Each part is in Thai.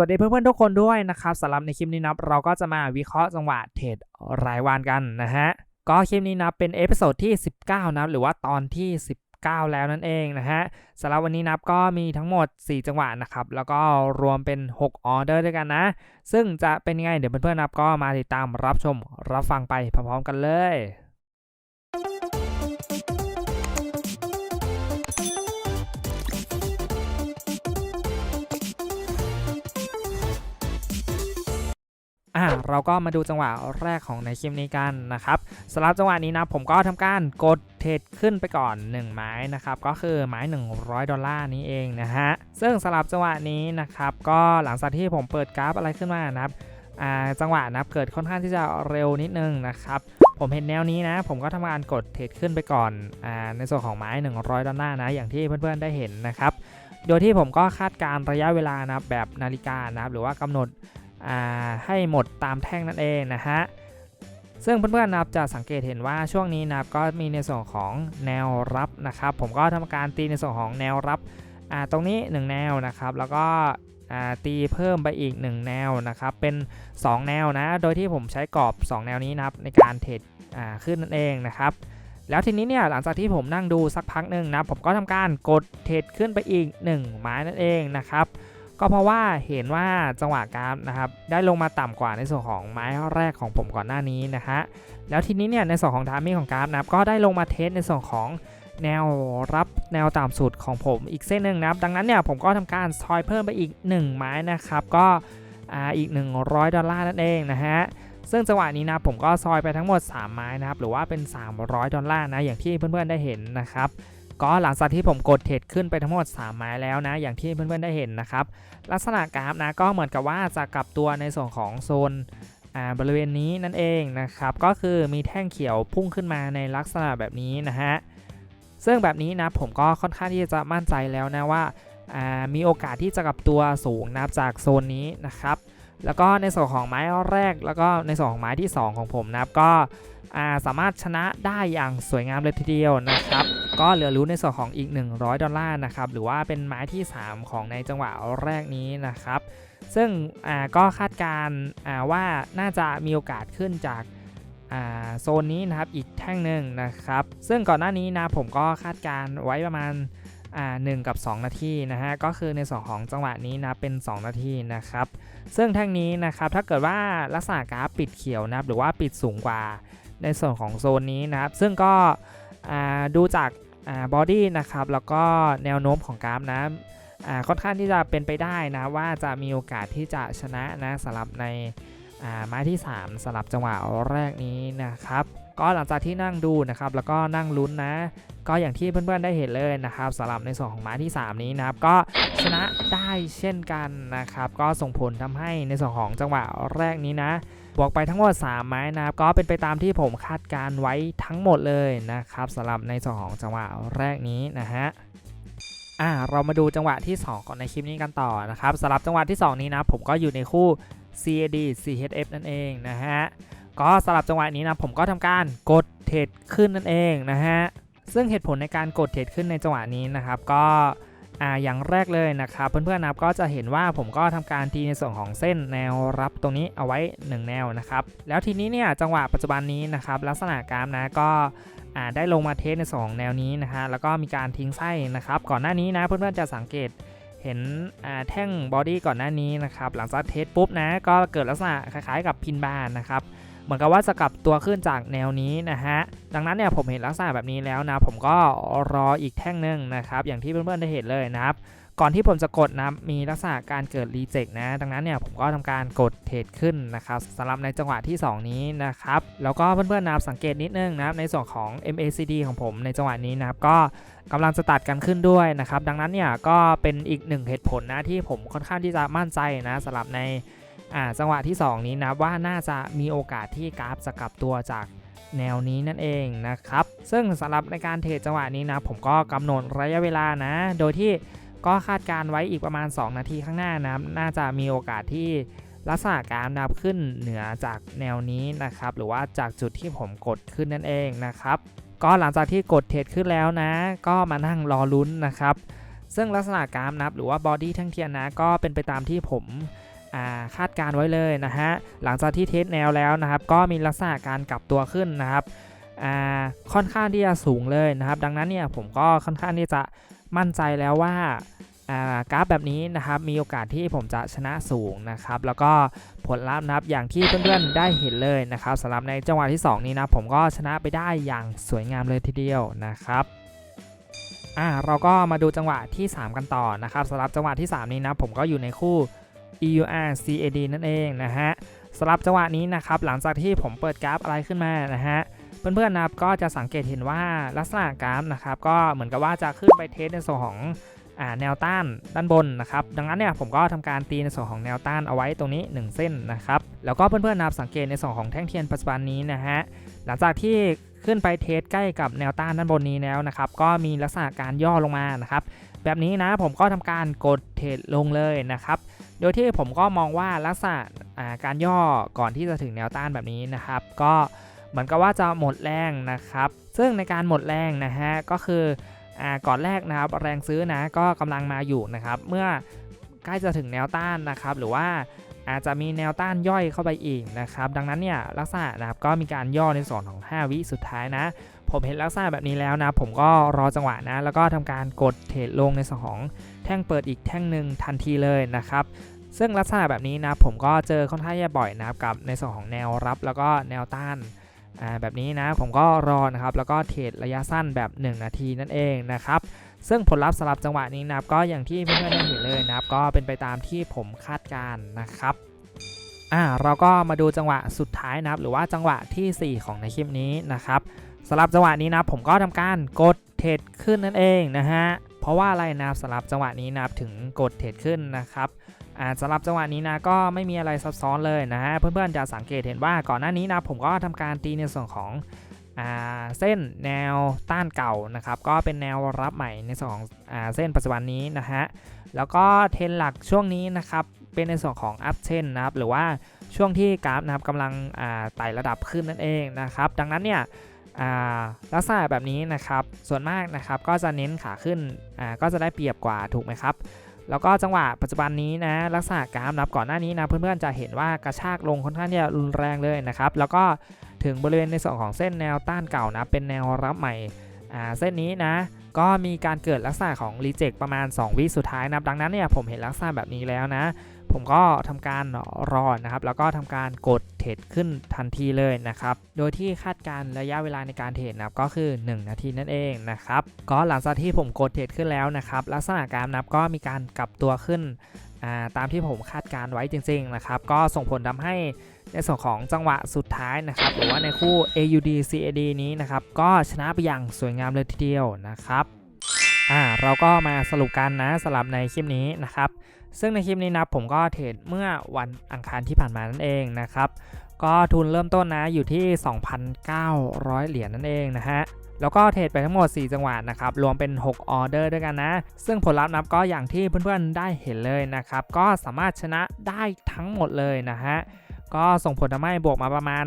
สวัสดีเพื่อนๆทุกคนด้วยนะครับสำหรับในคลิปนี้นับเราก็จะมาวิเคราะห์จังหวะเทรดรายวันกันนะฮะก็คลิปนี้นะเป็นเอพิโซดที่ 19 นะครับหรือว่าตอนที่ 19 แล้วนั่นเองนะฮะสำหรับวันนี้นับก็มีทั้งหมด 4 จังหวะนะครับแล้วก็รวมเป็น 6 ออเดอร์ด้วยกันนะ ซึ่งจะเป็นยังไงเดี๋ยวเพื่อนๆนับก็มาติดตามรับชมรับฟังไปพร้อมๆกันเลย อะเราก็มาดูจังหวะแรกของในคลิปนี้กันนะครับสำหรับจังหวะนี้นะผมก็ทำการกดเทรดขึ้นไปก่อน 1 ไม้นะครับก็คือไม้ 100 ดอลลาร์นี้เองนะฮะซึ่งสำหรับจังหวะนี้นะครับก็หลังจากที่ผมเปิดกราฟอะไรขึ้นมานะครับอ่าจังหวะนะเกิดค่อนข้างที่จะเร็วนิดนึงนะครับผมเห็นแนวนี้นะ ผมก็ทำการกดเทรดขึ้นไปก่อนอ่าในส่วนของไม้ 100 ดอลลาร์นะ อย่างที่เพื่อนๆได้เห็นนะครับ โดยที่ผมก็คาดการ์ระยะเวลานะแบบนาฬิกานะครับหรือว่ากำหนด ให้หมดตามแท่งนั่นเองนะฮะซึ่งเพื่อนๆนะครับจะสังเกตเห็นว่าช่วงนี้นะครับก็มีในส่วนของแนวรับนะครับ ผมก็ทำการตีในส่วนของแนวรับตรงนี้ 1 แนวนะครับ แล้วก็ตีเพิ่มไปอีก 1 แนวนะครับ เป็น 2 แนวนะ โดยที่ผมใช้กรอบ 2 แนวนี้นะครับในการเทรดขึ้นนั่นเองนะครับ แล้วทีนี้เนี่ยหลังจากที่ผมนั่งดูสักพักหนึ่งนะผมก็ทำการกดเทรดขึ้นไปอีก 1 ไม้นั่นเองนะครับ ก็เพราะว่าเห็นว่าจังหวะกราฟนะครับได้ลงมาต่ำกว่าในส่วนของไม้แรกของผมก่อนหน้านี้นะฮะแล้วทีนี้เนี่ยในส่วนของทามิ่งของกราฟนะครับก็ได้ลงมาเทสในส่วนของแนวรับแนวต่ำสุดของผมอีกเส้นหนึ่งนะครับ ดังนั้นเนี่ยผมก็ทำการซอยเพิ่มไปอีก 1 ไม้นะครับ ก็ออีก 100 ดอลลาร์นั่นเองนะฮะซึ่งจังหวะนี้นะผมก็ซอยไปทั้งหมด 3 ไม้นะครับ หรือว่าเป็น 300 ดอลลาร์นะ อย่างที่เพื่อนๆได้เห็นนะครับ ก็หลังจากที่ผมกดเทรดขึ้นไปทั้งหมด 3 ไม้แล้วนะ อย่างที่เพื่อนๆได้เห็นนะครับ ลักษณะกราฟนะก็เหมือนกับว่าจะกลับตัวในส่วนของโซนบริเวณนี้นั่นเองนะครับ ก็คือมีแท่งเขียวพุ่งขึ้นมาในลักษณะแบบนี้นะฮะ ซึ่งแบบนี้นะผมก็ค่อนข้างที่จะมั่นใจแล้วนะว่า มีโอกาสที่จะกลับตัวสูงนะจากโซนนี้นะครับ แล้วก็ในส่วนของไม้แรก แล้วก็ในส่วนของไม้ที่ 2 ของผมนะครับก็สามารถชนะได้อย่างสวยงามเลยทีเดียวนะครับ ก็เหลือรู้ในส่วนของอีก 100 ดอลลาร์นะครับ หรือว่าเป็นไม้ที่ 3 ของในจังหวะแรกนี้นะครับ ซึ่งก็คาดการว่าน่าจะมีโอกาสขึ้นจากโซนนี้นะครับอีกแท่งหนึ่งนะครับ ซึ่งก่อนหน้านี้นะผมก็คาดการไว้ประมาณ หนึ่งกับ 2 นาทีนะฮะก็คือในส่วนของจังหวะนี้นะเป็น 2 นาทีนะครับ ซึ่งแท่งนี้นะครับถ้าเกิดว่าลักษณะกราฟปิดเขียวนะครับหรือว่าปิดสูงกว่าในส่วนของโซนนี้นะครับ ซึ่งก็ดูจากบอดี้นะครับแล้วก็แนวโน้มของกราฟนะค่อนข้างที่จะเป็นไปได้นะว่าจะมีโอกาสที่จะชนะนะสำหรับในไม้ที่ 3สำหรับจังหวะแรกนี้นะครับ ก็หลังจากที่นั่งดูนะครับแล้วก็นั่งลุ้นนะ ก็อย่างที่เพื่อนๆได้เห็นเลยนะครับสำหรับในส่วนของไม้ที่ 3 นี้นะครับก็ชนะได้เช่นกันนะครับก็ส่งผลทำให้ในส่วนของจังหวะแรกนี้นะบวกไปทั้งหมด 3 ไม้นะครับก็เป็นไปตามที่ผมคาดการไว้ทั้งหมดเลยนะครับสำหรับในส่วนของจังหวะแรกนี้นะฮะอ่าเรามาดูจังหวะที่ 2ก่อนในคลิปนี้กันต่อนะครับสำหรับจังหวะที่ 2 นี้นะผมก็อยู่ในคู่ CAD CHF นั่นเองนะฮะ ก็สำหรับจังหวะนี้นะผมก็ทำการกดเทรดขึ้นนั่นเองนะฮะซึ่งเหตุผลในการกดเทรดขึ้นในจังหวะนี้นะครับก็อ่าอย่างแรกเลยนะครับเพื่อนๆนะครับก็จะเห็นว่าผมก็ทำการตีในส่วนของเส้นแนวรับตรงนี้เอาไว้ 1 แนวนะครับแล้วทีนี้เนี่ยจังหวะปัจจุบันนี้นะครับลักษณะกราฟนะก็ได้ลงมาเทสในสองแนวนี้นะฮะแล้วก็มีการทิ้งไส้นะครับก่อนหน้านี้นะเพื่อนๆจะสังเกตเห็นแท่งบอดี้ก่อนหน้านี้นะครับหลังจากเทสปุ๊บนะก็เกิดลักษณะคล้ายๆกับพินบานนะครับ เหมือนกับว่าจะกลับตัวขึ้นจากแนวนี้นะฮะ ดังนั้นเนี่ยผมเห็นลักษณะแบบนี้แล้วนะ ผมก็รออีกแท่งหนึ่งนะครับ อย่างที่เพื่อนๆได้เห็นเลยนะครับ ก่อนที่ผมจะกดนะมีลักษณะการเกิดรีเจ็คนะ ดังนั้นเนี่ยผมก็ทำการกดเทรดขึ้นนะครับสำหรับในจังหวะที่ 2 นี้นะครับ แล้วก็เพื่อนๆนะสังเกตนิดนึงนะครับในส่วนของ MACD ของผมในจังหวะนี้นะครับก็กำลังจะตัดกันขึ้นด้วยนะครับ ดังนั้นเนี่ยก็เป็นอีกหนึ่งเหตุผลนะที่ผมค่อนข้างที่จะมั่นใจนะสำหรับใน จังหวะที่ 2 นี้นะว่าน่าจะมีโอกาสที่กราฟจะกลับตัวจากแนวนี้นั่นเองนะครับ ซึ่งสำหรับในการเทรดจังหวะนี้นะ ผมก็กำหนดระยะเวลานะ โดยที่ก็คาดการไว้อีกประมาณ 2 นาทีข้างหน้านะน่าจะมีโอกาสที่ลักษณะการนับขึ้นเหนือจากแนวนี้นะครับ หรือว่าจากจุดที่ผมกดขึ้นนั่นเองนะครับ ก็หลังจากที่กดเทรดขึ้นแล้วนะ ก็มานั่งรอลุ้นนะครับ ซึ่งลักษณะกรารนับหรือว่าบอดี้ทั้งเทียนนะก็เป็นไปตามที่ผม คาดการไว้เลยนะฮะหลังจากที่เทสแนวแล้วนะครับ ก็มีลักษณะการกลับตัวขึ้นนะครับค่อนข้างที่จะสูงเลยนะครับ ดังนั้นเนี่ยผมก็ค่อนข้างที่จะมั่นใจแล้วว่าอ่ากราฟแบบนี้นะครับมีโอกาสที่ผมจะชนะสูงนะครับ แล้วก็ผลลัพธ์นะครับอย่างที่เพื่อนๆได้เห็นเลยนะครับสำหรับในจังหวะที่ 2 นี้นะผมก็ชนะไปได้อย่างสวยงามเลยทีเดียวนะครับอ่าเราก็มาดูจังหวะที่ 3 กันต่อนะครับสำหรับจังหวะที่ 3 นี้นะผมก็อยู่ในคู่ EUR CAD นั่นเองนะฮะสำหรับจังหวะนี้นะครับหลังจากที่ผมเปิดกราฟอะไรขึ้นมานะฮะเพื่อนๆนะครับก็จะสังเกตเห็นว่าลักษณะกราฟนะครับก็เหมือนกับว่าจะขึ้นไปเทสในส่วนของอแนวต้านด้านบนนะครับดังนั้นเนี่ยผมก็ทำการตีในส่วนของแนวต้านเอาไว้ตรงนี้ 1 เส้นนะครับแล้วก็เพื่อนๆนะครับสังเกตในส่วนของแท่งเทียนปัจจุบันนี้นะฮะหลังจากที่ขึ้นไปเทสใกล้กับแนวต้านด้านบนนี้แล้วนะครับก็มีลักษณะการย่อลงมานะครับแบบนี้นะผมก็ทำการกดเทรดลงเลยนะครับ โดยที่ผมก็มองว่าลักษณะการย่อก่อนที่จะถึงแนวต้านแบบนี้นะครับ ก็เหมือนกับว่าจะหมดแรงนะครับ ซึ่งในการหมดแรงนะฮะก็คืออก่อนแรกนะครับแรงซื้อนะก็กำลังมาอยู่นะครับ เมื่อใกล้จะถึงแนวต้านนะครับ หรือว่าอาจจะมีแนวต้านย่อยเข้าไปอีกนะครับ ดังนั้นเนี่ยลักษณะนะครับก็มีการย่อในส่วนของ 5 วิสุดท้ายนะ ผมเห็นลักษณะแบบนี้แล้วนะ ผมก็รอจังหวะนะ แล้วก็ทำการกดเทรดลงในส่องแท่งเปิดอีกแท่งหนึ่งทันทีเลยนะครับซึ่งลักษณะแบบนี้นะผมก็เจอค่อนข้างจะบ่อยนะครับกับในส่วนของแนวรับแล้วก็แนวต้านแบบนี้นะผมก็รอนะครับแล้วก็เทรดระยะสั้นแบบ 1 นาทีนั่นเองนะครับซึ่งผลลัพธ์สำหรับจังหวะนี้นะครับก็อย่างที่เพื่อนๆได้เห็นเลยนะครับ ก็เป็นไปตามที่ผมคาดการณ์นะครับอ่าเราก็มาดูจังหวะสุดท้ายนะครับ หรือว่าจังหวะทีสี่4 ของในคลิปนี้นะครับ สำหรับจังหวะนี้นะผมก็ทำการกดเทรดขึ้นนั่นเองนะฮะเพราะว่าอะไรนะสำหรับจังหวะนี้นับถึงกดเทรดขึ้นนะครับอ่าสำหรับจังหวะนี้นะก็ไม่มีอะไรซับซ้อนเลยนะฮะเพื่อนๆจะสังเกตเห็นว่าก่อนหน้านี้นะผมก็ทำการตีในส่วนของอ่าเส้นแนวต้านเก่านะครับก็เป็นแนวรับใหม่ในส่วนของอ่าเส้นปัจจุบันนี้นะฮะแล้วก็เทรนหลักช่วงนี้นะครับเป็นในส่วนของอัพเทนนะครับหรือว่าช่วงที่กราฟนะครับกำลังอ่าไต่ระดับขึ้นนั่นเองนะครับดังนั้นเนี่ย ลักษณะแบบนี้นะครับ ส่วนมากนะครับก็จะเน้นขาขึ้นก็จะได้เปรียบกว่าถูกไหมครับ แล้วก็จังหวะปัจจุบันนี้นะลักษณะกราฟนับก่อนหน้านี้นะเพื่อนๆจะเห็นว่ากระชากลงค่อนข้างจะรุนแรงเลยนะครับ แล้วก็ถึงบริเวณในส่วนของเส้นแนวต้านเก่านะเป็นแนวรับใหม่เส้นนี้นะก็มีการเกิดลักษณะของรีเจ็คประมาณ 2 วิสุดท้ายนะดังนั้นเนี่ยผมเห็นลักษณะแบบนี้แล้วนะ ผมก็ทำการรอนะครับ แล้วก็ทำการกด รดขึ้นทันทีเลยนะครับ โดยที่คาดการระยะเวลาในการเทรดนะครับก็คือ 1 นาทีนั่นเองนะครับ ก็หลังจากที่ผมกดเทรดขึ้นแล้วนะครับ ลักษณะการนับก็มีการกลับตัวขึ้นตามที่ผมคาดการไว้จริงๆนะครับ ก็ส่งผลทำให้ในส่วนของจังหวะสุดท้ายนะครับหรือว่าในคู่ AUD CAD นี้นะครับ ก็ชนะไปอย่างสวยงามเลยทีเดียวนะครับอ่าเราก็มาสรุปกันนะสำหรับในคลิปนี้นะครับ ซึ่งในคลิปนี้นะผมก็เทรดเมื่อวันอังคารที่ผ่านมานั่นเองนะครับก็ทุนเริ่มต้นนะอยู่ที่ 2,900 เหรียญนั่นเองนะฮะแล้วก็เทรดไปทั้งหมด 4 จังหวะนะครับ รวมเป็น 6 ออเดอร์ด้วยกันนะ ซึ่งผลลัพธ์นับก็อย่างที่เพื่อนๆได้เห็นเลยนะครับ ก็สามารถชนะได้ทั้งหมดเลยนะฮะ ก็ส่งผลทำให้บวกมาประมาณ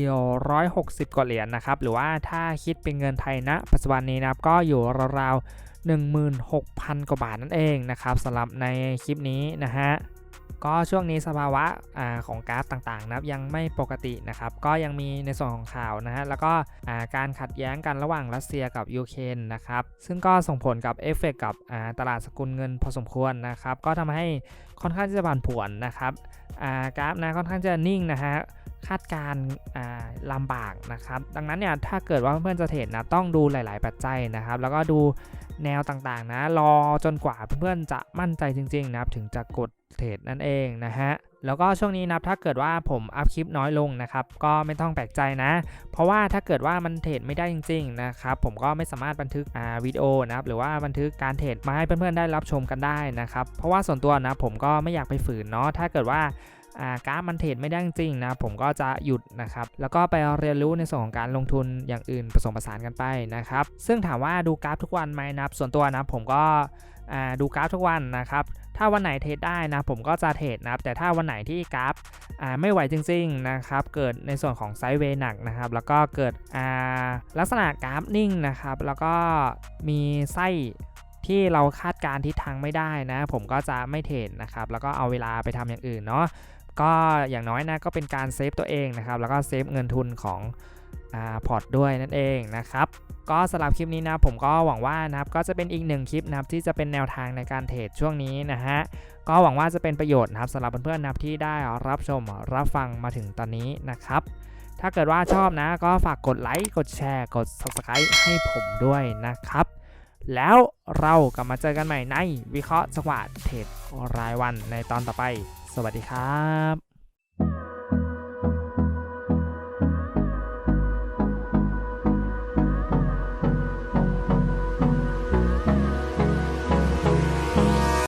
460 กว่าเหรียญนนะครับ หรือว่าถ้าคิดเป็นเงินไทยณนะปัจจุบันนี้นะครับ ก็อยู่ราวๆ 16,000 กว่าบาทนั่นเองนะครับสำหรับในคลิปนี้นะฮะก็ช่วงนี้สภาวะอของกราฟต่างๆนะครับยังไม่ปกตินะครับก็ยังมีในส่วนของข่าวนะฮะแล้วก็การขัดแย้งกันระหว่างรัสเซียกับยูเครนนะครับซึ่งก็ส่งผลกับเอฟเฟกกับตลาดสกุลเงินพอสมควรนะครับก็ทำให้ค่อนข้างจะผันผวนนะครับกราฟนะค่อนข้างจะนิ่งนะฮะคาดการลำบากนะครับดังนั้นเนี่ยถ้าเกิดว่าเพื่อนจะเทรดนะต้องดูหลาย ๆ ปัจจัยนะครับ แล้วก็ดู แนวต่างๆนะ รอจนกว่าเพื่อนๆจะมั่นใจจริงๆนะครับถึงจะกดเทรดนั่นเองนะฮะแล้วก็ช่วงนี้นะถ้าเกิดว่าผมอัพคลิปน้อยลงนะครับก็ไม่ต้องแปลกใจนะ เพราะว่าถ้าเกิดว่ามันเทรดไม่ได้จริงๆนะครับผมก็ไม่สามารถบันทึกวิดีโอนะครับหรือว่าบันทึกการเทรดมาให้เพื่อนๆได้รับชมกันได้นะครับเพราะว่าส่วนตัวนะผมก็ไม่อยากไปฝืนเนาะถ้าเกิดว่า กราฟมันเทรดไม่ได้จริงๆนะผมก็จะหยุดนะครับแล้วก็ไปเรียนรู้ในส่วนของการลงทุนอย่างอื่นผสมผสานกันไปนะครับซึ่งถามว่าดูกราฟทุกวันไหมนะส่วนตัวนะผมก็ดูกราฟทุกวันนะครับถ้าวันไหนเทรดได้นะผมก็จะเทรดนะครับแต่ถ้าวันไหนที่กราฟไม่ไหวจริงๆนะครับเกิดในส่วนของไซด์เวย์หนักนะครับแล้วก็เกิดลักษณะกราฟนิ่งนะครับแล้วก็มีไส้ที่เราคาดการณ์ทิศทางไม่ได้นะ ผมก็จะไม่เทรดนะครับ แล้วก็เอาเวลาไปทำอย่างอื่นเนาะ ก็อย่างน้อยนะก็เป็นการเซฟตัวเองนะครับ แล้วก็เซฟเงินทุนของอพอร์ตด้วยนั่นเองนะครับ ก็สำหรับคลิปนี้นะผมก็หวังว่านะครับก็จะเป็นอีกหนึ่งคลิปนะครับที่จะเป็นแนวทางในการเทรดช่วงนี้นะฮะก็หวังว่าจะเป็นประโยชน์นะครับสำหรับเพื่อนๆนะครับที่ได้รับชมรับฟังมาถึงตอนนี้นะครับ ถ้าเกิดว่าชอบนะก็ฝากกดไลค์กดแชร์ กด subscribe ให้ผมด้วยนะครับ แล้วเรากลับมาเจอกันใหม่ในวิเคราะห์จังหวะเทรดรายวันในตอนต่อไป สวัสดีครับ